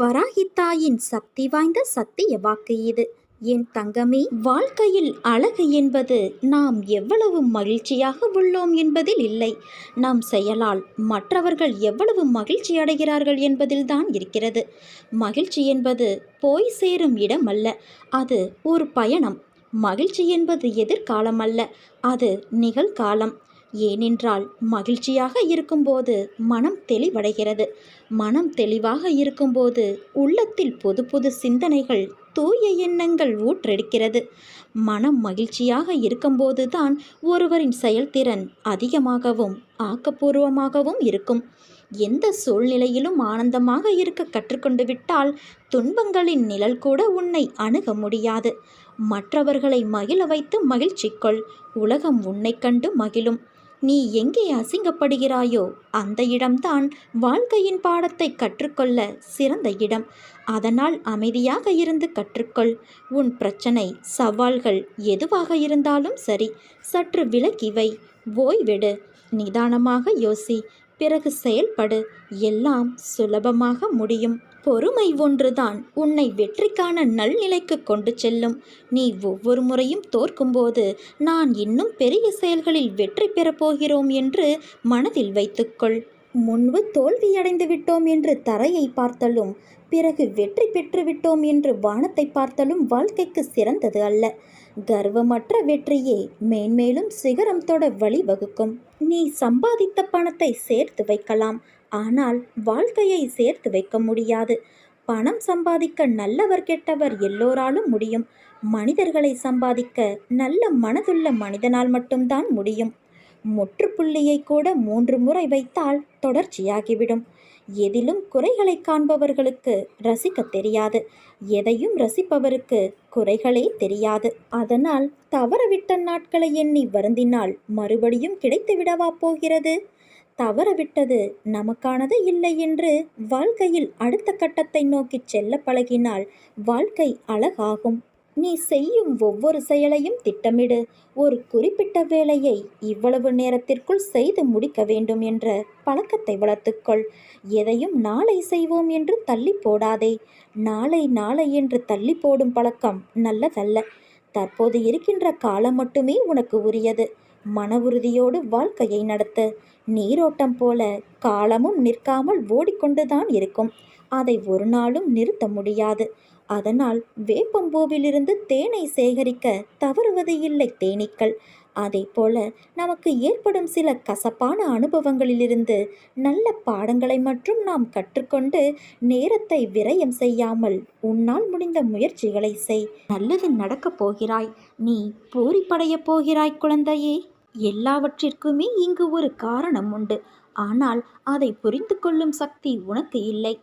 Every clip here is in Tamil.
வராகித்தாயின் சக்தி வாய்ந்த சத்திய வாக்கு இது. என் தங்கமே வாழ்க்கையில் அழகு என்பது நாம் எவ்வளவு மகிழ்ச்சியாக உள்ளோம் என்பதில் இல்லை. நம் செயலால் மற்றவர்கள் எவ்வளவு மகிழ்ச்சி அடைகிறார்கள் என்பதில்தான் இருக்கிறது. மகிழ்ச்சி என்பது போய் சேரும் இடம் அல்ல. அது ஒரு பயணம். மகிழ்ச்சி என்பது எதிர்காலம் அல்ல. அது நிகழ்காலம். ஏனென்றால் மகிழ்ச்சியாக இருக்கும்போது மனம் தெளிவடைகிறது. மனம் தெளிவாக இருக்கும்போது உள்ளத்தில் புது புது சிந்தனைகள் தூய எண்ணங்கள் ஊற்றெடுக்கிறது. மனம் மகிழ்ச்சியாக இருக்கும்போது தான் ஒருவரின் செயல்திறன் அதிகமாகவும் ஆக்கப்பூர்வமாகவும் இருக்கும். எந்த சூழ்நிலையிலும் ஆனந்தமாக இருக்க கற்றுக்கொண்டு விட்டால் துன்பங்களின் நிழல் கூட உன்னை அணுக முடியாது. மற்றவர்களை மகிழ வைத்து மகிழ்ச்சிக்கொள் உலகம் உன்னைக் கண்டு மகிழும். நீ எங்கே அசிங்கப்படுகிறாயோ அந்த இடம்தான் வாழ்க்கையின் பாடத்தை கற்றுக்கொள்ள சிறந்த இடம். அதனால் அமைதியாக இருந்து கற்றுக்கொள். உன் பிரச்சனை சவால்கள் எதுவாக இருந்தாலும் சரி சற்று விலக்கி வை. ஓய்விடு நிதானமாக யோசி. பிறகு செயல்படு. எல்லாம் சுலபமாக முடியும். பொறுமை ஒன்றுதான். உன்னை வெற்றிக்கான நல்நிலைக்கு கொண்டு செல்லும். நீ ஒவ்வொரு முறையும் தோற்கும்போது நான் இன்னும் பெரிய செயல்களில் வெற்றி பெறப் போகிறோம் என்று மனதில் வைத்துக்கொள். முன்பு தோல்வியடைந்து விட்டோம் என்று தரையை பார்த்தலும் பிறகு வெற்றி பெற்று விட்டோம் என்று வானத்தை பார்த்தலும் வாழ்க்கைக்கு சிறந்தது அல்ல. கர்வமற்ற வெற்றியே மேன்மேலும் சிகரம் தொட வழிவகுக்கும். நீ சம்பாதித்த பணத்தை சேர்த்து வைக்கலாம். ஆனால் வாழ்க்கையை சேர்த்து வைக்க முடியாது. பணம் சம்பாதிக்க நல்லவர் கெட்டவர் எல்லோராலும் முடியும். மனிதர்களை சம்பாதிக்க நல்ல மனதுள்ள மனிதனால் மட்டும்தான் முடியும். முற்றுப்புள்ளியை கூட மூன்று முறை வைத்தால் தொடர்ச்சியாகிவிடும். எதிலும் குறைகளை காண்பவர்களுக்கு ரசிக்க தெரியாது. எதையும் ரசிப்பவருக்கு குறைகளே தெரியாது. அதனால் தவறவிட்ட நாட்களை எண்ணி வருந்தினால் மறுபடியும் கிடைத்து விடவா போகிறது? தவறவிட்டது. நமக்கானது இல்லை என்று வாழ்க்கையில் அடுத்த கட்டத்தை நோக்கி செல்ல பழகினால் வாழ்க்கை அழகாகும். நீ செய்யும் ஒவ்வொரு செயலையும் திட்டமிடு. ஒரு குறிப்பிட்ட வேலையை இவ்வளவு நேரத்திற்குள் செய்து முடிக்க வேண்டும் என்ற பழக்கத்தை வளர்த்துக்கொள். எதையும் நாளை செய்வோம் என்று தள்ளி போடாதே. நாளை நாளை என்று தள்ளி போடும் பழக்கம் நல்லதல்ல. தற்போது இருக்கின்ற காலம் மட்டுமே உனக்கு உரியது. மன உறுதியோடு வாழ்க்கையை நடத்து. நீரோட்டம் போல காலமும் நிற்காமல் ஓடிக்கொண்டுதான் இருக்கும். அதை ஒரு நாளும் நிறுத்த முடியாது. அதனால் வேப்பம்பூவிலிருந்து தேனை சேகரிக்க தவறுவது இல்லை தேனீக்கள். அதே போல நமக்கு ஏற்படும் சில கசப்பான அனுபவங்களிலிருந்து நல்ல பாடங்களை மட்டும் நாம் கற்றுக்கொண்டு நேரத்தை விரயம் செய்யாமல் உன்னால் முடிந்த முயற்சிகளை செய். நல்லது நடக்கப் போகிறாய். நீ பூரிப்படையப் போகிறாய் குழந்தையே. எல்லாவற்றிற்குமே இங்கு ஒரு காரணம் உண்டு. ஆனால் அதை புரிந்து கொள்ளும் சக்தி உனக்கு இல்லை.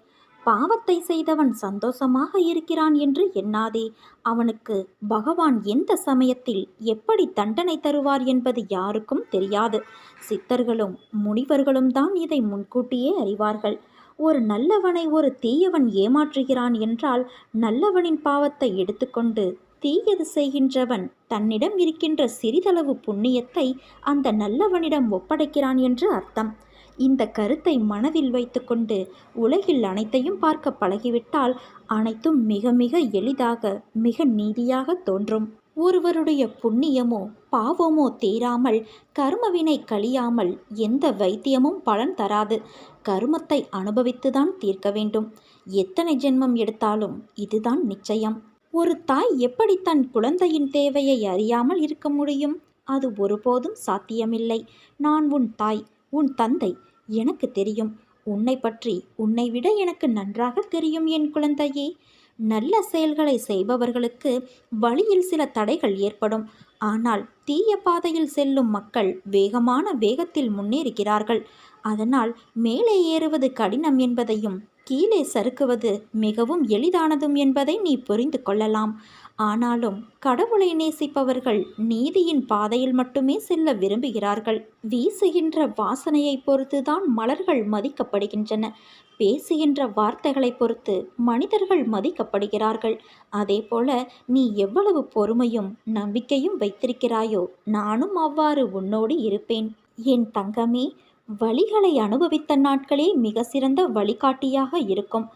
பாவத்தை செய்தவன் சந்தோஷமாக இருக்கிறான் என்று எண்ணாதே. அவனுக்கு பகவான் எந்த சமயத்தில் எப்படி தண்டனை தருவார் என்பது யாருக்கும் தெரியாது. சித்தர்களும் முனிவர்களும் தான் இதை முன்கூட்டியே அறிவார்கள். ஒரு நல்லவனை ஒரு தீயவன் ஏமாற்றுகிறான் என்றால் நல்லவனின் பாவத்தை எடுத்துக்கொண்டு தீயது செய்கின்றவன் தன்னிடம் இருக்கின்ற சிறிதளவு புண்ணியத்தை அந்த நல்லவனிடம் ஒப்படைக்கிறான் என்று அர்த்தம். இந்த கருத்தை மனதில் வைத்துக்கொண்டு உலகில் அனைத்தையும் பார்க்க பழகிவிட்டால் அனைத்தும் மிக மிக எளிதாக மிக நீதியாக தோன்றும். ஒருவருடைய புண்ணியமோ பாவமோ தீராமல் கர்மவினை கழியாமல் எந்த வைத்தியமும் பலன் தராது. கருமத்தை அனுபவித்துதான் தீர்க்க வேண்டும். எத்தனை ஜென்மம் எடுத்தாலும் இதுதான் நிச்சயம். ஒரு தாய் எப்படி தன் குழந்தையின் தேவையை அறியாமல் இருக்க முடியும்? அது ஒருபோதும் சாத்தியமில்லை. நான் உன் தாய். உன் தந்தை எனக்கு தெரியும். உன்னை பற்றி உன்னை விட எனக்கு நன்றாக தெரியும் என் குழந்தையே. நல்ல செயல்களை செய்பவர்களுக்கு வழியில் சில தடைகள் ஏற்படும். ஆனால் தீய பாதையில் செல்லும் மக்கள் வேகமான வேகத்தில் முன்னேறுகிறார்கள். அதனால் மேலே ஏறுவது கடினம் என்பதையும் கீழே சறுக்குவது மிகவும் எளிதானதும் என்பதை நீ புரிந்து கொள்ளலாம். ஆனாலும் கடவுளை நேசிப்பவர்கள் நீதியின் பாதையில் மட்டுமே செல்ல விரும்புகிறார்கள். வீசுகின்ற வாசனையை பொறுத்துதான் மலர்கள் மதிக்கப்படுகின்றன. பேசுகின்ற வார்த்தைகளை பொறுத்து மனிதர்கள் மதிக்கப்படுகிறார்கள். அதே போல நீ எவ்வளவு பொறுமையும் நம்பிக்கையும் வைத்திருக்கிறாயோ நானும் அவ்வாறு உன்னோடு இருப்பேன். என் தங்கமே வழிகளை அனுபவித்த நாட்களே மிக சிறந்த வழிகாட்டியாக இருக்கும்.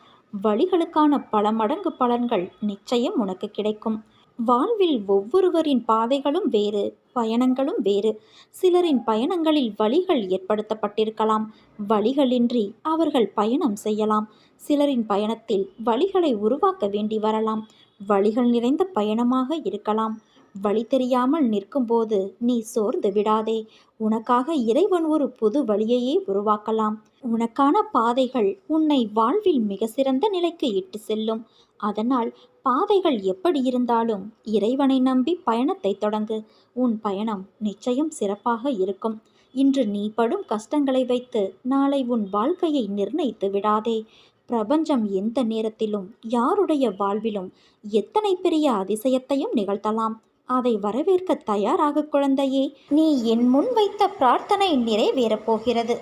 வழிகளுக்கான பல மடங்கு பலன்கள் நிச்சயம் உனக்கு கிடைக்கும். வாழ்வில் ஒவ்வொருவரின் பாதைகளும் வேறு பயணங்களும் வேறு. சிலரின் பயணங்களில் வழிகள் ஏற்படுத்தப்பட்டிருக்கலாம். வழிகளின்றி அவர்கள் பயணம் செய்யலாம். சிலரின் பயணத்தில் வழிகளை உருவாக்க வேண்டி வரலாம். வழிகள் நிறைந்த பயணமாக இருக்கலாம். வழி தெரியாமல் நிற்கும்போது நீ சோர்ந்து விடாதே. உனக்காக இறைவன் ஒரு புது வழியையே உருவாக்கலாம். உனக்கான பாதைகள் உன்னை வாழ்வில் மிக சிறந்த நிலைக்கு இட்டு செல்லும். அதனால் பாதைகள் எப்படி இருந்தாலும் இறைவனை நம்பி பயணத்தை தொடங்கு. உன் பயணம் நிச்சயம் சிறப்பாக இருக்கும். இன்று நீ படும் கஷ்டங்களை வைத்து நாளை உன் வாழ்க்கையை நிர்ணயித்து விடாதே. பிரபஞ்சம் எந்த நேரத்திலும் யாருடைய வாழ்விலும் எத்தனை பெரிய அதிசயத்தையும் நிகழ்த்தலாம். அதை வரவேற்க தயாராக குழந்தையே நீ என் முன் வைத்த பிரார்த்தனை நிறைவேறப் போகிறது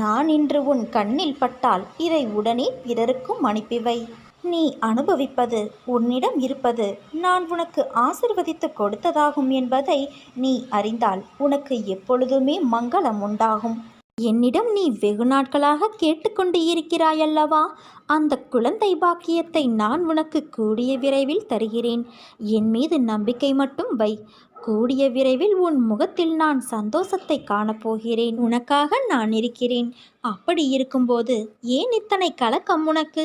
நான் இன்று உன் கண்ணில் பட்டால் இதை உடனே பிறருக்கும் அனுப்பிவை. நீ அனுபவிப்பது உன்னிடம் இருப்பது நான் உனக்கு ஆசிர்வதித்து கொடுத்ததாகும் என்பதை நீ அறிந்தால் உனக்கு எப்பொழுதுமே மங்களம் உண்டாகும். என்னிடம் நீ வெகு நாட்களாக கேட்டுக்கொண்டு இருக்கிறாயல்லவா? அந்த குழந்தை பாக்கியத்தை நான் உனக்கு கூடிய விரைவில் தருகிறேன். என் மீது நம்பிக்கை மட்டும் வை. கூடிய விரைவில் உன் முகத்தில் நான் சந்தோஷத்தை காணப்போகிறேன். உனக்காக நான் இருக்கிறேன். அப்படி இருக்கும்போது ஏன் இத்தனை கலக்கம் உனக்கு?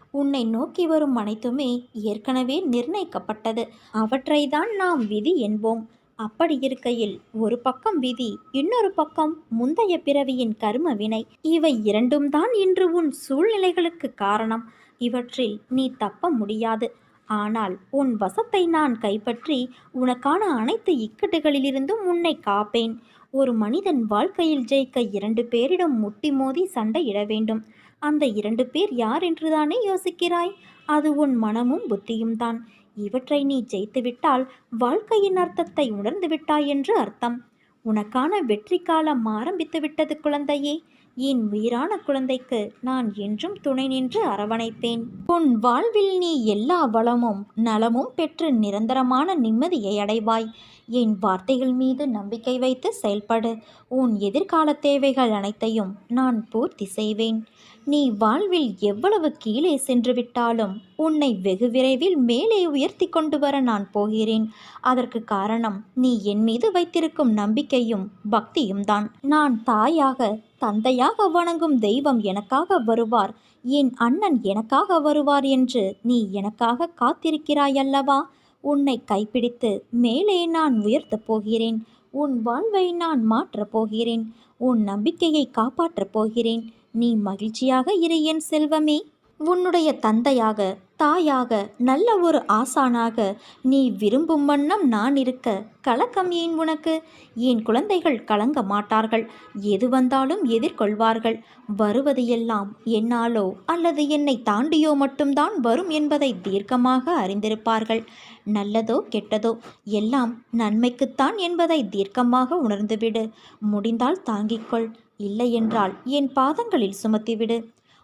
உன்னை நோக்கி வரும் அனைத்துமே ஏற்கனவே நிர்ணயிக்கப்பட்டது. அவற்றை தான் நாம் விதி என்போம். அப்படி இருக்கையில் ஒரு பக்கம் விதி இன்னொரு பக்கம் முந்தைய பிறவியின் கரும வினை. இவை இரண்டும் தான் இன்று உன் சூழ்நிலைகளுக்கு காரணம். இவற்றில் நீ தப்ப முடியாது. ஆனால் உன் வசத்தை நான் கைப்பற்றி உனக்கான அனைத்து இக்கட்டுகளிலிருந்தும் உன்னை காப்பேன். ஒரு மனிதன் வாழ்க்கையில் ஜெயிக்க இரண்டு பேரிடம் முட்டி மோதி சண்டையிட வேண்டும். அந்த இரண்டு பேர் யார் என்றுதானே யோசிக்கிறாய்? அது உன் மனமும் புத்தியும் தான். இவற்றை நீ ஜெயித்துவிட்டால் வாழ்க்கையின் அர்த்தத்தை உணர்ந்து விட்டாய் என்று அர்த்தம். உனக்கான வெற்றி காலம் ஆரம்பித்து விட்டது குழந்தையே. என் உயிரான குழந்தைக்கு நான் என்றும் துணை நின்று அரவணைப்பேன். உன் வாழ்வில் நீ எல்லா வளமும் நலமும் பெற்று நிரந்தரமான நிம்மதியை அடைவாய். என் வார்த்தைகள் மீது நம்பிக்கை வைத்து செயல்படு. உன் எதிர்கால தேவைகள் அனைத்தையும் நான் பூர்த்தி செய்வேன். நீ வாழ்வில் எவ்வளவு கீழே சென்று விட்டாலும் உன்னை வெகு விரைவில் மேலே உயர்த்தி கொண்டு வர நான் போகிறேன். அதற்கு காரணம் நீ என் மீது வைத்திருக்கும் நம்பிக்கையும் பக்தியும் தான். நான் தாயாக தந்தையாக வணங்கும் தெய்வம் எனக்காக வருவார். என் அண்ணன் எனக்காக வருவார் என்று நீ எனக்காக காத்திருக்கிறாய் அல்லவா உன்னை கைப்பிடித்து மேலே நான் உயர்த்தப் போகிறேன். உன் வாழ்வை நான் மாற்றப் போகிறேன். உன் நம்பிக்கையை காப்பாற்றப் போகிறேன். நீ மகிழ்ச்சியாக இரு என் செல்வமே. உன்னுடைய தந்தையாக தாயாக நல்ல ஒரு ஆசானாக நீ விரும்பும் வண்ணம் நான் இருக்க கலக்கம் ஏன் உனக்கு? என் குழந்தைகள் கலங்க மாட்டார்கள். எது வந்தாலும் எதிர்கொள்வார்கள். வருவது எல்லாம் என்னாலோ அல்லது என்னை தாண்டியோ மட்டும்தான் வரும் என்பதை தீர்க்கமாக அறிந்திருப்பார்கள். நல்லதோ கெட்டதோ எல்லாம் நன்மைக்குத்தான் என்பதை தீர்க்கமாக உணர்ந்துவிடு. முடிந்தால் தாங்கிக்கொள். இல்லையென்றால் என் பாதங்களில் சுமத்திவிடு.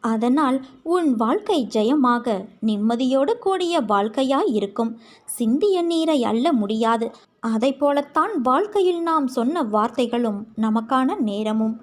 அதனால் உன் வாழ்க்கை ஜெயமாக நிம்மதியோடு கூடிய வாழ்க்கையாய் இருக்கும். சிந்திய நீரை அல்ல முடியாது. அதை போலத்தான் வாழ்க்கையில் நாம் சொன்ன வார்த்தைகளும் நமக்கான நேரமும்.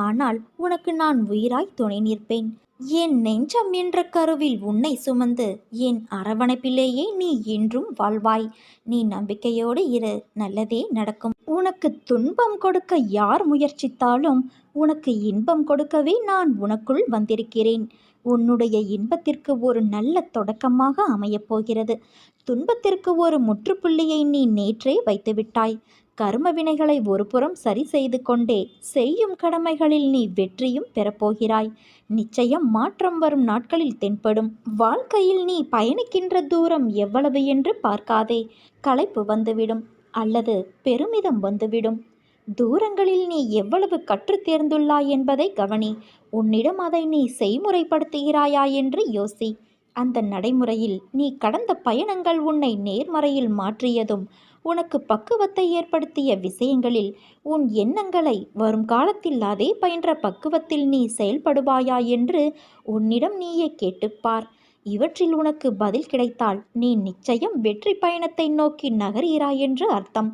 ஆனால் உனக்கு நான் உயிராய் துணை நிற்பேன். என் நெஞ்சம் என்ற கருவில் உன்னை சுமந்து என் அரவணைப்பிலேயே நீ என்றும் வாழ்வாய். நீ நம்பிக்கையோடு இரு நல்லதே நடக்கும். உனக்கு துன்பம் கொடுக்க யார் முயற்சித்தாலும் உனக்கு இன்பம் கொடுக்கவே நான் உனக்குள் வந்திருக்கிறேன். உன்னுடைய இன்பத்திற்கு ஒரு நல்ல தொடக்கமாக அமையப் போகிறது. துன்பத்திற்கு ஒரு முற்றுப்புள்ளியை நீ நேற்றே வைத்துவிட்டாய். கர்ம வினைகளை ஒருபுறம் சரி செய்து கொண்டே செய்யும் கடமைகளில் நீ வெற்றியும் பெறப்போகிறாய். நிச்சயம் மாற்றம் வரும் நாட்களில் தென்படும். வாழ்க்கையில் நீ பயணிக்கின்ற தூரம் எவ்வளவு என்று பார்க்காதே. களைப்பு வந்துவிடும் அல்லது பெருமிதம் வந்துவிடும். தூரங்களில் நீ எவ்வளவு கற்று தேர்ந்துள்ளாய் என்பதை கவனி. உன்னிடம் அதை நீ செய்முறைப்படுத்துகிறாயா என்று யோசி. அந்த நடைமுறையில் நீ கடந்த பயணங்கள் உன்னை நேர்மறையில் மாற்றியதும் உனக்கு பக்குவத்தை ஏற்படுத்திய விஷயங்களில் உன் எண்ணங்களை வரும் காலத்தில் அதே பயின்ற பக்குவத்தில் நீ செயல்படுவாயா என்று உன்னிடம் நீயே கேட்டுப்பார். இவற்றில் உனக்கு பதில் கிடைத்தால் நீ நிச்சயம் வெற்றி பயணத்தை நோக்கி நகர்கிறாய் என்று அர்த்தம்.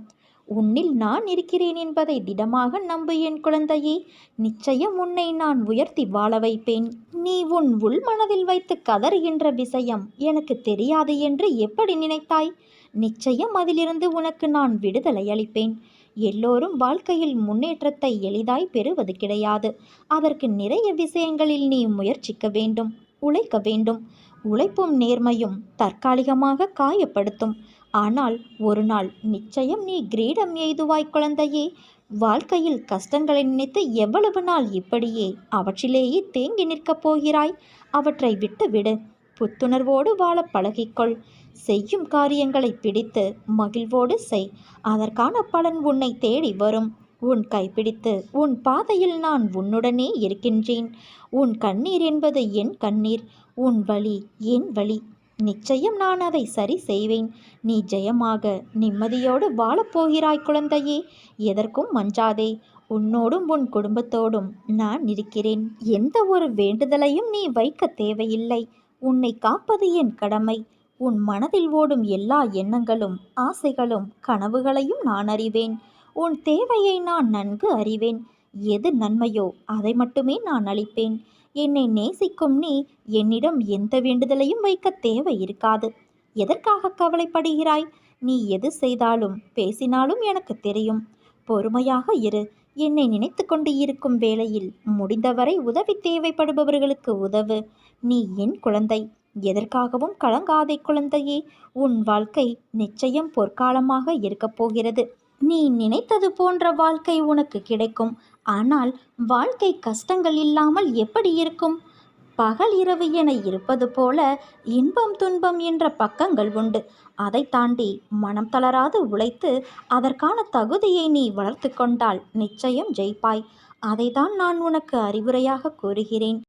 உன்னில் நான் இருக்கிறேன் என்பதை திடமாக நம்பு என் குழந்தையே. நிச்சயம் உன்னை நான் உயர்த்தி வாழ வைப்பேன். நீ உன் உள் மனதில் வைத்து கதறுகின்ற விஷயம் எனக்கு தெரியாது என்று எப்படி நினைத்தாய்? நிச்சயம் அதிலிருந்து உனக்கு நான் விடுதலை அளிப்பேன். எல்லோரும் வாழ்க்கையில் முன்னேற்றத்தை எளிதாய் பெறுவது கிடையாது. அதற்கு நிறைய விஷயங்களில் நீ முயற்சிக்க வேண்டும் உழைக்க வேண்டும். உழைப்பும் நேர்மையும் தற்காலிகமாக காயப்படுத்தும். ஆனால் ஒரு நாள் நிச்சயம் நீ கிரீடம் எய்துவாய் குழந்தையே. வாழ்க்கையில் கஷ்டங்களை நினைத்து எவ்வளவு நாள் இப்படியே அவற்றிலேயே தேங்கி நிற்கப் போகிறாய்? அவற்றை விட்டுவிடு. புத்துணர்வோடு வாழ பழகிக்கொள். செய்யும் காரியங்களை பிடித்து மகிழ்வோடு செய். அதற்கான பலன் உன்னை தேடி வரும். உன் கைப்பிடித்து உன் பாதையில் நான் உன்னுடனே இருக்கின்றேன். உன் கண்ணீர் என்பது என் கண்ணீர். உன் வழி என் வழி நிச்சயம் நான் அதை சரி செய்வேன். நீ ஜெயமாக நிம்மதியோடு வாழப்போகிறாய் குழந்தையே. எதற்கும் மஞ்சாதே. உன்னோடும் உன் குடும்பத்தோடும் நான் இருக்கிறேன். எந்த ஒரு வேண்டுதலையும் நீ வைக்க தேவையில்லை. உன்னை காப்பது என் கடமை. உன் மனதில் ஓடும் எல்லா எண்ணங்களும் ஆசைகளும் கனவுகளையும் நான் அறிவேன். உன் தேவையை நான் நன்கு அறிவேன். எது நன்மையோ அதை மட்டுமே நான் அளிப்பேன். என்னை நேசிக்கும் நீ என்னிடம் எந்த வேண்டுதலையும் வைக்க தேவை இருக்காது. எதற்காக கவலைப்படுகிறாய்? நீ எது செய்தாலும் பேசினாலும் எனக்கு தெரியும். பொறுமையாக இரு. என்னை நினைத்து கொண்டு இருக்கும் வேளையில் முடிந்தவரை உதவி தேவைப்படுபவர்களுக்கு உதவு. நீ என் குழந்தை. எதற்காகவும் கலங்காதே குழந்தையே. உன் வாழ்க்கை நிச்சயம் பொற்காலமாக இருக்கப் போகிறது. நீ நினைத்தது போன்ற வாழ்க்கை உனக்கு கிடைக்கும். ஆனால் வாழ்க்கை கஷ்டங்கள் இல்லாமல் எப்படி இருக்கும்? பகல் இரவு என இருப்பது போல இன்பம் துன்பம் என்ற பக்கங்கள் உண்டு. அதை தாண்டி மனம் தளராது உழைத்து அதற்கான தகுதியை நீ வளர்த்து கொண்டால் நிச்சயம் ஜெயிப்பாய். அதைதான் நான் உனக்கு அறிவுரையாக கூறுகிறேன்.